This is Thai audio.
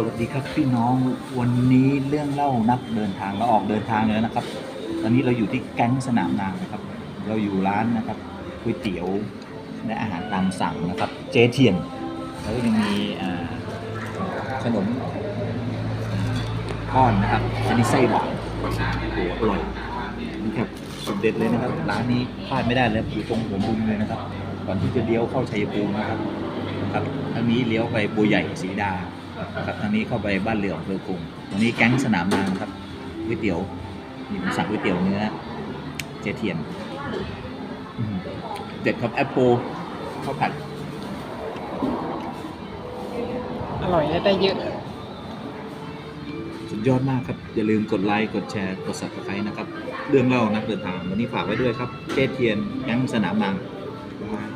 สวัสดีครับพี่น้องวันนี้เรื่องเล่านักเดินทางเราออกเดินทางแล้วนะครับ ตอนนี้เราอยู่ที่แก๊งสนามนางนะครับ เราอยู่ร้านนะครับก๋วยเตี๋ยวและอาหารตามสั่งนะครับ เจเทียนแล้วก็ยังมีขนมก้อนนะครับ อันนี้ไส้หวานโอ้อร่อยนี่ครับสุดเด็ดเลยนะครับ ร้านนี้พลาดไม่ได้เลยอยู่ตรงหัวมุมเลยนะครับก่อนที่จะเลี้ยวเข้าชัยภูมินะครับครับทางนี้เลี้ยวไปบัวใหญ่ศรีดา ครับทางนี้เข้าไปบ้านเหลืองอำเภอกรุงตรงนี้แก๊งสนามนางครับก๋วยเตี๋ยวนี่ผมสั่งก๋วยเตี๋ยวเนื้อเจเทียนอืมเด็ดครับแอปเปิลข้าวผัดอร่อยและได้เยอะ สุดยอดมากครับ อย่าลืมกดไลค์กดแชร์กด subscribe นะครับ เรื่องเล่านักเดินทางวันนี้ฝากไว้ด้วยครับเจเทียนแก๊งสนามนางบ๊ายบาย